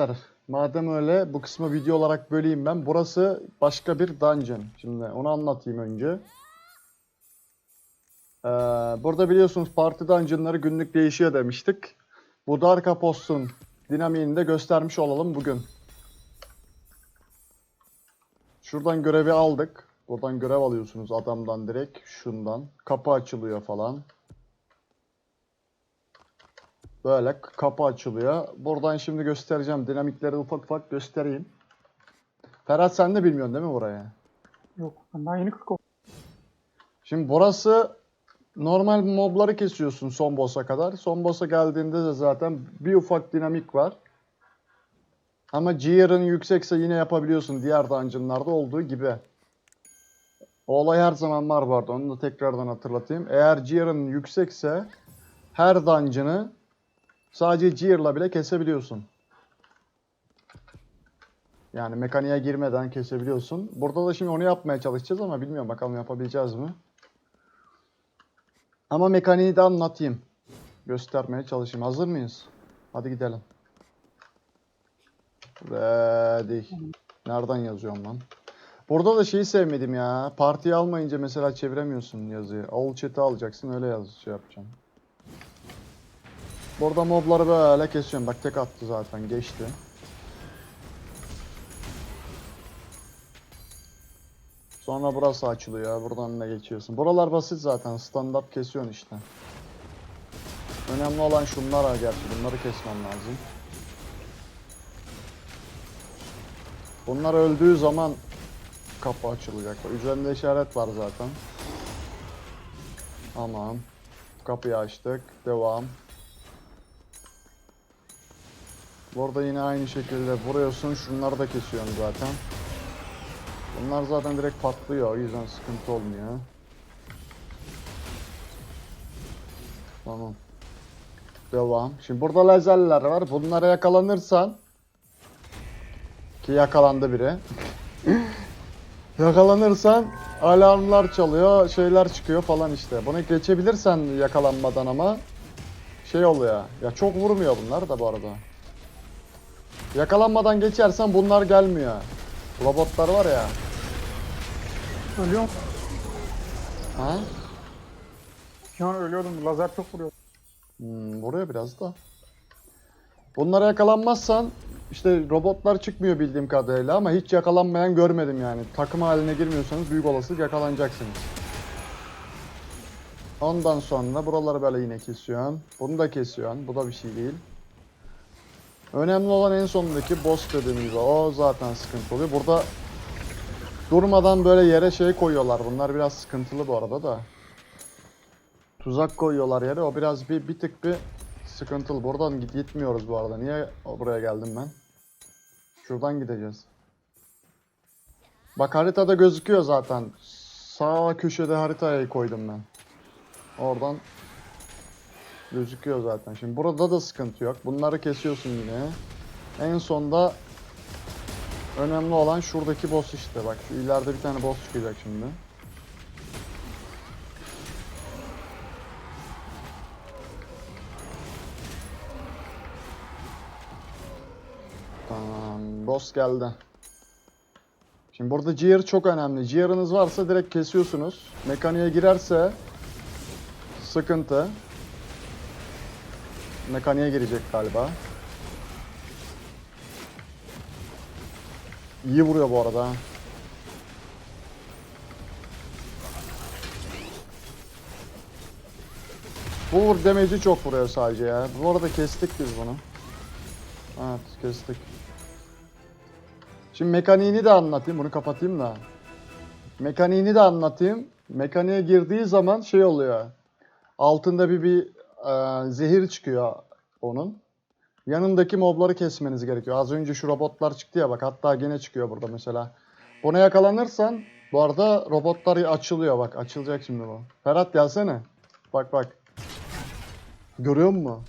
arkadaşlar madem öyle bu kısmı video olarak böleyim ben. Burası başka bir dungeon. Şimdi onu anlatayım önce. Ee, burada biliyorsunuz parti dungeonları günlük değişiyor demiştik. Bu Dark Apost'un dinamiğini de göstermiş olalım bugün. Şuradan görevi aldık. Buradan görev alıyorsunuz adamdan direkt şundan. Kapı açılıyor falan. Böyle kapı açılıyor. Buradan şimdi göstereceğim. Dinamikleri ufak ufak göstereyim. Ferhat sen de bilmiyorsun değil mi burayı? Yok ben daha yeni 40 oldum. Şimdi burası normal mobları kesiyorsun son boss'a kadar. Son boss'a geldiğinde de zaten bir ufak dinamik var. Ama Gear'ın yüksekse yine yapabiliyorsun diğer dungeon'larda olduğu gibi. O olay her zaman var arada. Onu da tekrardan hatırlatayım. Eğer Gear'ın yüksekse her dungeon'ı sadece Gear'la bile kesebiliyorsun. Yani mekaniğe girmeden kesebiliyorsun. Burada da şimdi onu yapmaya çalışacağız ama bilmiyorum bakalım yapabileceğiz mi? Ama mekaniği de anlatayım. Göstermeye çalışayım. Hazır mıyız? Hadi gidelim. Ready. Nereden yazıyorum lan? Burada da şeyi sevmedim ya. Partiyi almayınca mesela çeviremiyorsun yazıyı. All chat'i alacaksın öyle yaz şey yapacağım. Burada mobları böyle kesiyorum. Bak tek attı zaten geçti. Sonra burası açılıyor. Buradan da geçiyorsun. Buralar basit zaten. Standart kesiyorsun işte. Önemli olan şunlar ha gerçi. Bunları kesmem lazım. Bunlar öldüğü zaman kapı açılacak. Üzerinde işaret var zaten. Tamam. Kapıyı açtık. Devam. Burada yine aynı şekilde vuruyorsun. Şunları da kesiyorsun zaten. Bunlar zaten direkt patlıyor. O yüzden sıkıntı olmuyor. Tamam. Devam. Şimdi burada lazerler var. Bunlara yakalanırsan ki yakalandı biri. Yakalanırsan alarmlar çalıyor, şeyler çıkıyor falan işte. Bunu geçebilirsen yakalanmadan ama şey oluyor. Ya çok vurmuyor bunlar da bu arada. Yakalanmadan geçersen bunlar gelmiyor. Robotlar var ya. Ölüyorum. Ha? Şu an ölüyordum. Lazer çok vuruyor. Hmm, vuruyor biraz da. Bunlara yakalanmazsan işte robotlar çıkmıyor bildiğim kadarıyla ama hiç yakalanmayan görmedim yani. Takım haline girmiyorsanız büyük olasılık yakalanacaksınız. Ondan sonra buraları böyle yine kesiyorsun. Bunu da kesiyorsun. Bu da bir şey değil. Önemli olan en sondaki boss dediğimiz. O zaten sıkıntı oluyor. Burada durmadan böyle yere şey koyuyorlar. Bunlar biraz sıkıntılı bu arada da. Tuzak koyuyorlar yere. O biraz bir, bir tık bir sıkıntılı. Buradan git gitmiyoruz bu arada. Niye buraya geldim ben? Şuradan gideceğiz. Bak haritada gözüküyor zaten. Sağ köşede haritayı koydum ben. Oradan gözüküyor zaten. Şimdi burada da sıkıntı yok. Bunları kesiyorsun yine. En sonda önemli olan şuradaki boss işte. Bak şu ileride bir tane boss çıkacak şimdi. Tamam, boss geldi. Şimdi burada gear çok önemli. Gear'ınız varsa direkt kesiyorsunuz. Mekaniğe girerse sıkıntı. Mekaniğe girecek galiba. İyi vuruyor bu arada. Bu vur damage'i çok vuruyor sadece ya. Bu arada kestik biz bunu. Evet kestik. Şimdi mekaniğini de anlatayım. Bunu kapatayım da. Mekaniğini de anlatayım. Mekaniğe girdiği zaman şey oluyor. Altında bir bir e, zehir çıkıyor onun. Yanındaki mobları kesmeniz gerekiyor. Az önce şu robotlar çıktı ya bak. Hatta gene çıkıyor burada mesela. Buna yakalanırsan bu arada robotlar açılıyor bak. Açılacak şimdi bu. Ferhat gelsene. Bak bak. Görüyor musun?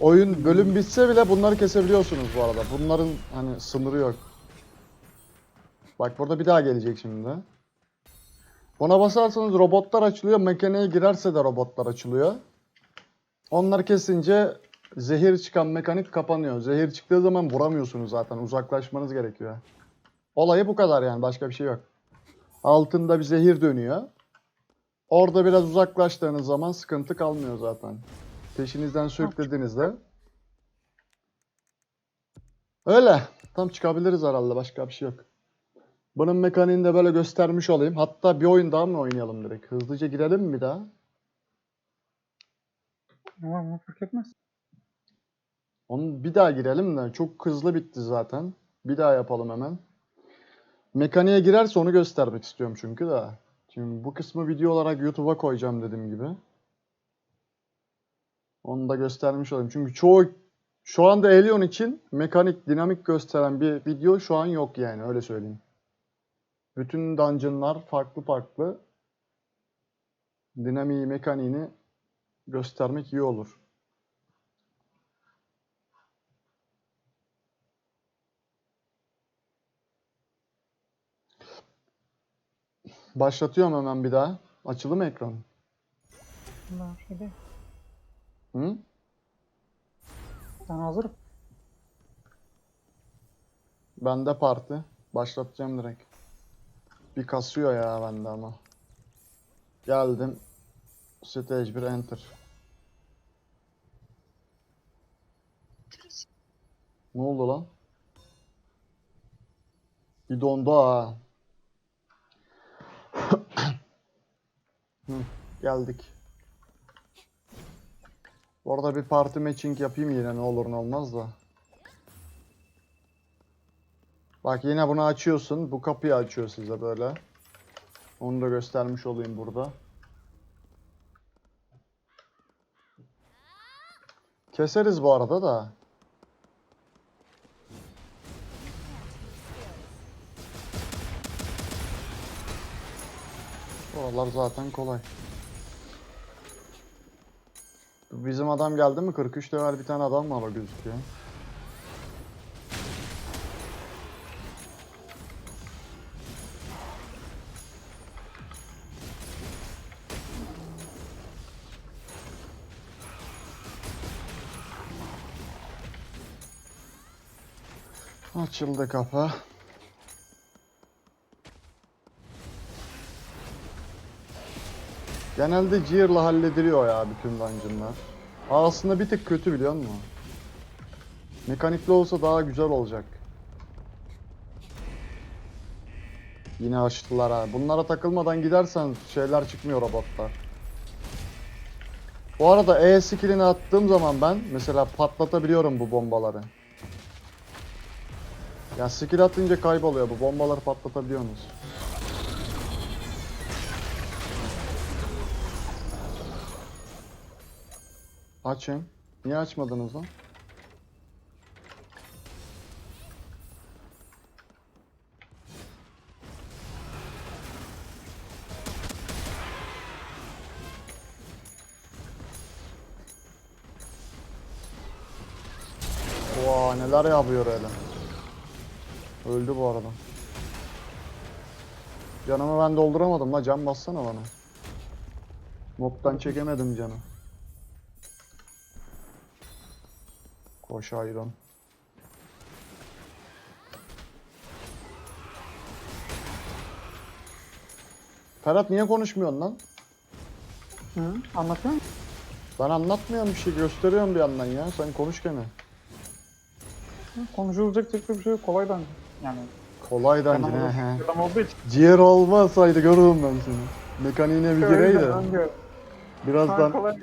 Oyun bölüm bitse bile bunları kesebiliyorsunuz bu arada. Bunların hani sınırı yok. Bak burada bir daha gelecek şimdi. Buna basarsanız robotlar açılıyor. Mekaniğe girerse de robotlar açılıyor. Onları kesince zehir çıkan mekanik kapanıyor. Zehir çıktığı zaman vuramıyorsunuz zaten. Uzaklaşmanız gerekiyor. Olayı bu kadar yani. Başka bir şey yok. Altında bir zehir dönüyor. Orada biraz uzaklaştığınız zaman sıkıntı kalmıyor zaten. Peşinizden sürüklediğinizde. Öyle. Tam çıkabiliriz herhalde. Başka bir şey yok. Bunun mekaniğini de böyle göstermiş olayım. Hatta bir oyun daha mı oynayalım direkt? Hızlıca girelim mi bir daha? Ama ama fark etmez. Onu bir daha girelim de çok hızlı bitti zaten. Bir daha yapalım hemen. Mekaniğe girerse onu göstermek istiyorum çünkü de. Şimdi bu kısmı video olarak YouTube'a koyacağım dediğim gibi. Onu da göstermiş olayım. Çünkü çoğu şu anda Elion için mekanik, dinamik gösteren bir video şu an yok yani öyle söyleyeyim. Bütün dungeonlar farklı farklı. Dinamiği, mekaniğini göstermek iyi olur. Başlatıyorum hemen bir daha. Açıldı mı ekran? Allah şeyde. Hı? Ben hazırım. Bende parti. Başlatacağım direkt. Bir kasıyor ya bende ama. Geldim. Stage 1 enter. Ne oldu lan? Bir dondu ha. Geldik. Orada bir parti matching yapayım yine ne olur ne olmaz da. Bak yine bunu açıyorsun. Bu kapıyı açıyor size böyle. Onu da göstermiş olayım burada. Keseriz bu arada da. Oralar zaten kolay. Bizim adam geldi mi? 43 level bir tane adam var o gözüküyor. Açıldı kapı. Genelde Gear'la hallediliyor ya bütün dungeonlar. Aa, Aslında bir tık kötü biliyor musun? Mekanikli olsa daha güzel olacak. Yine açtılar ha. Bunlara takılmadan gidersen şeyler çıkmıyor robotlar. Bu arada E skillini attığım zaman ben mesela patlatabiliyorum bu bombaları. Ya skill atınca kayboluyor bu bombaları patlatabiliyorsunuz. Açın. Niye açmadınız lan? Oha neler yapıyor öyle. Öldü bu arada. Canımı ben dolduramadım la can bassana bana. Mob'dan çekemedim canı. Koş Ayron. Ferhat niye konuşmuyorsun lan? Hı? Anlatıyor musun? Ben anlatmıyorum bir şey gösteriyorum bir yandan ya. Sen konuş gene. Konuşulacak tek bir şey yok. Kolay bence. Yani Kolay adam, dungeon he he. adam olduğu için. Ciğer olmasaydı görürüm ben seni. Mekaniğine bir gireydi. Öyle, Birazdan kolay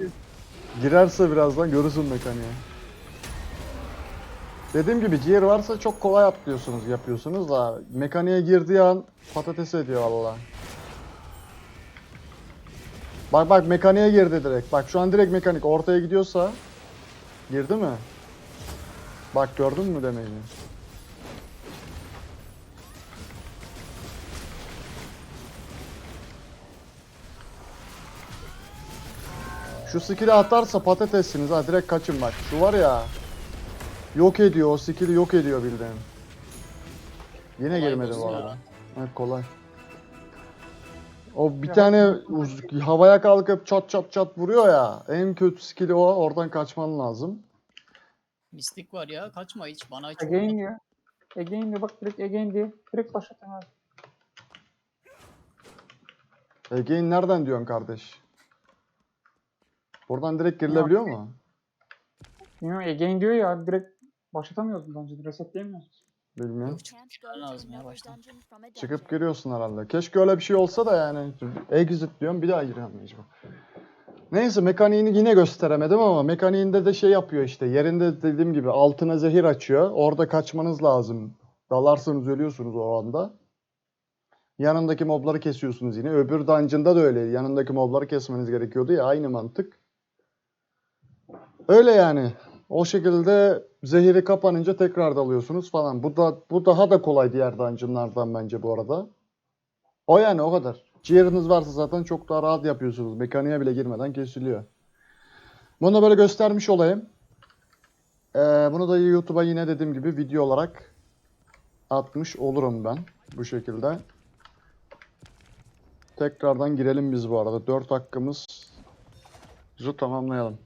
girerse birazdan görürsün mekaniğe. Dediğim gibi ciğer varsa çok kolay atlıyorsunuz, yapıyorsunuz da mekaniğe girdiği an patates ediyor valla. Bak bak mekaniğe girdi direkt. Bak şu an direkt mekanik ortaya gidiyorsa girdi mi? Bak gördün mü demeyi? Şu skill'i atarsa patatessiniz ha direkt kaçın bak. Şu var ya. Yok ediyor o skill'i yok ediyor bildiğin. Yine Kolay girmedi bu arada. ya. Evet kolay. O bir tane uz- havaya kalkıp çat çat çat vuruyor ya. En kötü skill'i o. Oradan kaçman lazım. Mistik var ya kaçma hiç bana hiç Again diyor. Again diyor bak direkt again diye. Direkt başlatın abi. Again nereden diyorsun kardeş? Buradan direkt girilebiliyor mu? Bilmiyorum again diyor ya direkt başlatamıyordun bence. Resetleyemiyorsun. Bilmiyorum. Lazım ya baştan. Çıkıp giriyorsun herhalde. Keşke öyle bir şey olsa da yani. Exit diyorum bir daha giriyorum mecbur. Neyse mekaniğini yine gösteremedim ama mekaniğinde de şey yapıyor işte. Yerinde dediğim gibi altına zehir açıyor. Orada kaçmanız lazım. Dalarsanız ölüyorsunuz o anda. Yanındaki mobları kesiyorsunuz yine. Öbür dungeon'da da öyle. Yanındaki mobları kesmeniz gerekiyordu ya. Aynı mantık. Öyle yani. O şekilde zehiri kapanınca tekrar dalıyorsunuz falan. Bu da bu daha da kolay diğer dungeonlardan bence bu arada. O yani o kadar. Ciğeriniz varsa zaten çok daha rahat yapıyorsunuz. Mekaniğe bile girmeden kesiliyor. Bunu da böyle göstermiş olayım. Ee, bunu da YouTube'a yine dediğim gibi video olarak atmış olurum ben. Bu şekilde. Tekrardan girelim biz bu arada. 4 hakkımız tamamlayalım.